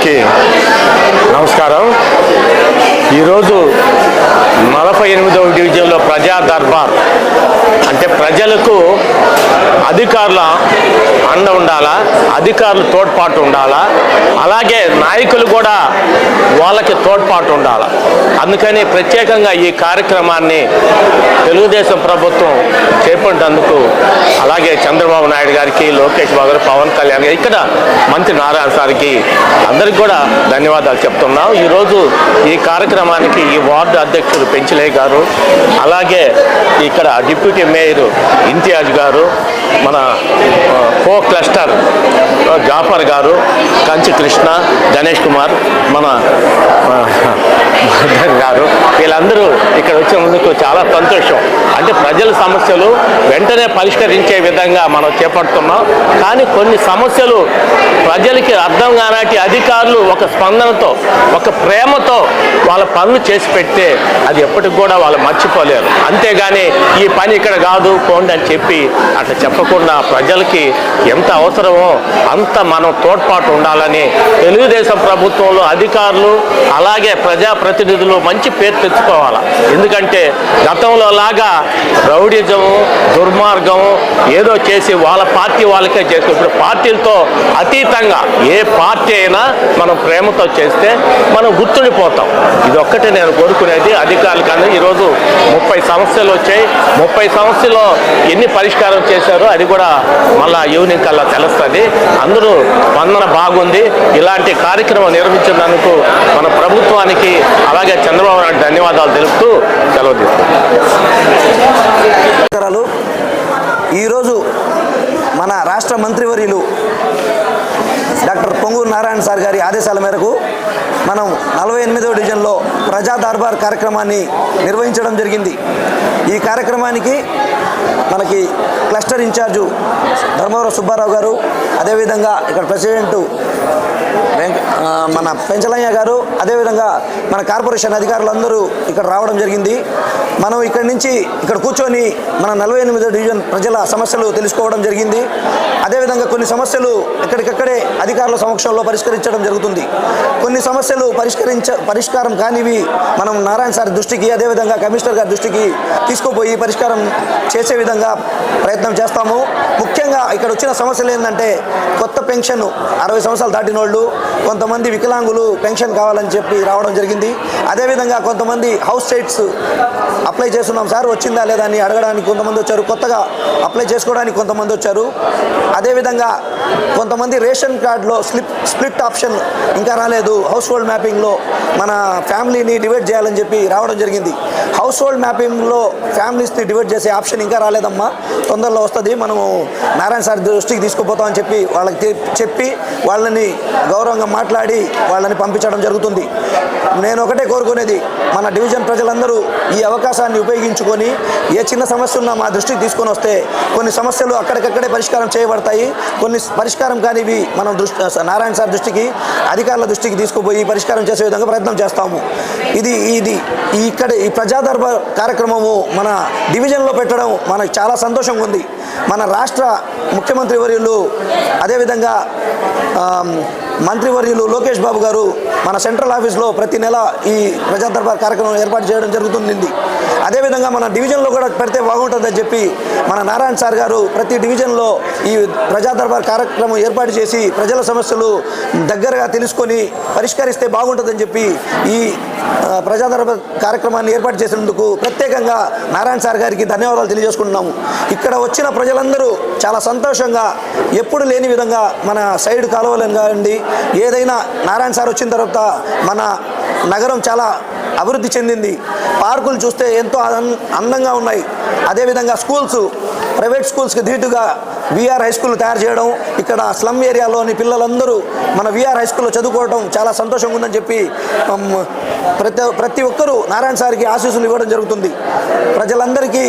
అందరికీ నమస్కారం. ఈరోజు నలభై ఎనిమిదవ డివిజన్లో ప్రజా దర్బార్ అంటే ప్రజలకు అధికారుల అండ ఉండాలా? అధికారులు తోడ్పాటు ఉండాలా? అలాగే నాయకులు కూడా వాళ్ళకి తోడ్పాటు ఉండాలా? అందుకని ప్రత్యేకంగా ఈ కార్యక్రమాన్ని తెలుగుదేశం ప్రభుత్వం చేపట్టినందుకు అలాగే చంద్రబాబు నాయుడు గారికి లోకేష్ బాబు గారు పవన్ కళ్యాణ్ గారు ఇక్కడ మంత్రి నారాయణ సార్కి అందరికి కూడా ధన్యవాదాలు చెప్తున్నాం. ఈరోజు ఈ కార్యక్రమానికి ఈ వార్డు అధ్యక్షులు పెంచలే గారు అలాగే ఇక్కడ డిప్యూటీ మేయర్ ఇంతియాజ్ గారు మన కో క్లస్టర్ జాఫర్ గారు కంచి కృష్ణ గణేష్ కుమార్ మన గారు. వీళ్ళందరూ ఇక్కడ వచ్చినందుకు చాలా సంతోషం. అంటే ప్రజల సమస్యలు వెంటనే పరిష్కరించే విధంగా మనం చేపడుతున్నాం. కానీ కొన్ని సమస్యలు ప్రజలకి అర్థం కానాటి అధికారులు ఒక స్పందనతో ఒక ప్రేమతో వాళ్ళ పనులు చేసి పెడితే అది ఎప్పటికి కూడా వాళ్ళు మర్చిపోలేరు. అంతేగాని ఈ పని ఇక్కడ కాదు పోండి అని చెప్పి అట్లా చెప్పకుండా ప్రజలకి ఎంత అవసరమో అంత మనం తోడ్పాటు ఉండాలని తెలుగుదేశం ప్రభుత్వంలో అధికారులు అలాగే ప్రజాప్రతినిధులు మంచి పేరు తెచ్చుకోవాలి. ఎందుకంటే గతంలో లాగా రౌడిజము దుర్మార్గము ఏదో చేసి వాళ్ళ పార్టీ వాళ్ళకే చేసి ఇప్పుడు పార్టీలతో అతీతంగా ఏ పార్టీ అయినా మనం ప్రేమతో చేస్తే మనం గుర్తుండిపోతాం. ఇది ఒక్కటే నేను కోరుకునేది. అధికారులు కానీ ఈరోజు ముప్పై సమస్యలు వచ్చాయి. ముప్పై సమస్యలో ఎన్ని పరిష్కారం చేశారో అది కూడా మళ్ళా ఈవినింగ్ కల్లా తెలుస్తుంది. అందరూ స్పందన బాగుంది. ఇలాంటి కార్యక్రమం నిర్వహించినందుకు మన ప్రభుత్వానికి అలాగే చంద్రబాబు నాయుడు ధన్యవాదాలు తెలుపుతూ సెలవు తీసుకుంటాం ఈరోజు మన రాష్ట్ర మంత్రివర్యులు డాక్టర్ పొంగూరు నారాయణ సార్ గారి ఆదేశాల మేరకు మనం నలభై ఎనిమిదో డివిజన్లో ప్రజా దర్బార్ కార్యక్రమాన్ని నిర్వహించడం జరిగింది. ఈ కార్యక్రమానికి మనకి క్లస్టర్ ఇన్ఛార్జు ధర్మవరం సుబ్బారావు గారు అదేవిధంగా ఇక్కడ ప్రెసిడెంటు మన పెంచలయ్య గారు అదేవిధంగా మన కార్పొరేషన్ అధికారులందరూ ఇక్కడ రావడం జరిగింది. మనం ఇక్కడి నుంచి ఇక్కడ కూర్చొని మన నలభై ఎనిమిదో డివిజన్ ప్రజల సమస్యలు తెలుసుకోవడం జరిగింది. అదేవిధంగా కొన్ని సమస్యలు ఎక్కడికక్కడే అధికారుల సమక్షంలో పరిష్కరించడం జరుగుతుంది. కొన్ని సమస్యలు పరిష్కరించ పరిష్కారం కానివి మనం నారాయణ సార్ దృష్టికి అదేవిధంగా కమిషనర్ గారి దృష్టికి తీసుకుపోయి పరిష్కారం చేసే విధంగా ప్రయత్నం చేస్తాము. ముఖ్యంగా ఇక్కడ వచ్చిన సమస్యలు ఏంటంటే కొత్త పెన్షన్ అరవై సంవత్సరాలు దాటిన వాళ్ళు కొంతమంది వికలాంగులు పెన్షన్ కావాలని చెప్పి రావడం జరిగింది. అదేవిధంగా కొంతమంది హౌస్ సైట్స్ అప్లై చేస్తున్నాం సార్ వచ్చిందా లేదా అని అడగడానికి కొంతమంది వచ్చారు. కొత్తగా అప్లై చేసుకోవడానికి కొంతమంది వచ్చారు. అదేవిధంగా కొంతమంది రేషన్ కార్డులో స్లిప్ స్ప్లిట్ ఆప్షన్ ఇంకా రాలేదు. హౌస్ హోల్డ్ మ్యాపింగ్లో మన ఫ్యామిలీని డివైడ్ చేయాలని చెప్పి రావడం జరిగింది. హౌస్ హోల్డ్ మ్యాపింగ్లో ఫ్యామిలీస్ని డివైడ్ చేసే ఆప్షన్ ఇంకా రాలేదమ్మా. తొందరలో వస్తుంది. మనము నారాయణ సార్ దృష్టికి తీసుకుపోతామని చెప్పి వాళ్ళకి చెప్పి వాళ్ళని గౌరవంగా మాట్లాడి వాళ్ళని పంపించడం జరుగుతుంది. నేను ఒకటే కోరుకునేది మన డివిజన్ ప్రజలందరూ ఈ అవకాశాన్ని ఉపయోగించుకొని ఏ చిన్న సమస్య ఉన్నా మా దృష్టికి తీసుకొని వస్తే కొన్ని సమస్యలు అక్కడికక్కడే పరిష్కారం చేయబడతాయి. కొన్ని పరిష్కారం కానివి మనం దృష్టి నారాయణ సార్ దృష్టికి అధికారుల దృష్టికి తీసుకుపోయి పరిష్కారం చేసే విధంగా ప్రయత్నం చేస్తాము. ఇది ఇది ఇక్కడ ఈ ప్రజా కార్యక్రమము మన డివిజన్లో పెట్టడం మనకు చాలా సంతోషంగా ఉంది. మన రాష్ట్ర ముఖ్యమంత్రి వర్యులు అదేవిధంగా మంత్రివర్యులు లోకేష్ బాబు గారు మన సెంట్రల్ ఆఫీస్లో ప్రతి నెల ఈ ప్రజా దర్బార్ కార్యక్రమం ఏర్పాటు చేయడం జరుగుతుంది అదేవిధంగా మన డివిజన్లో కూడా పెడితే బాగుంటుందని చెప్పి మన నారాయణ సార్ గారు ప్రతి డివిజన్లో ఈ ప్రజా దర్బార్ కార్యక్రమం ఏర్పాటు చేసి ప్రజల సమస్యలు దగ్గరగా తెలుసుకొని పరిష్కరిస్తే బాగుంటుందని చెప్పి ఈ ఆ, ప్రజా దర్బార్ కార్యక్రమాన్ని ఏర్పాటు చేసినందుకు ప్రత్యేకంగా నారాయణ సార్ గారికి ధన్యవాదాలు తెలియజేసుకుంటున్నాము. ఇక్కడ వచ్చిన ప్రజలందరూ చాలా సంతోషంగా ఎప్పుడు లేని విధంగా మన సైడ్ కాలువలను కానివ్వండి ఏదైనా నారాయణ సార్ వచ్చిన తర్వాత మన నగరం చాలా అభివృద్ధి చెందింది. పార్కులు చూస్తే ఎంతో అన్- అందంగా ఉన్నాయి. అదేవిధంగా స్కూల్స్ ప్రైవేట్ స్కూల్స్కి ధీటుగా విఆర్ హై స్కూల్ తయారు చేయడం ఇక్కడ స్లమ్ ఏరియాలోని పిల్లలందరూ మన విఆర్ హై స్కూల్లో చదువుకోవడం చాలా సంతోషంగా ఉందని చెప్పి ప్రతి ప్రతి ఒక్కరూ నారాయణ సార్కి ఆశీస్సులు ఇవ్వడం జరుగుతుంది. ప్రజలందరికీ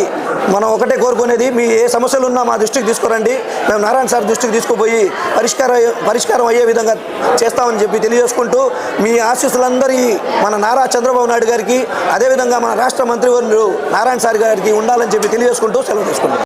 మనం ఒకటే కోరుకునేది మీ ఏ సమస్యలు ఉన్నా మా దృష్టికి తీసుకురండి. మేము నారాయణ సార్ దృష్టికి తీసుకుపోయి పరిష్కారం పరిష్కారం అయ్యే విధంగా చేస్తామని చెప్పి తెలియజేసుకుంటూ మీ ఆశీస్సులందరి మన నారా చంద్రబాబు నాయుడు గారికి అదేవిధంగా మన రాష్ట్ర మంత్రివర్యులు నారాయణ సార్ గారికి ఉండాలని చెప్పి తెలియజేసుకుంటూ సెలవు తీసుకుంటాం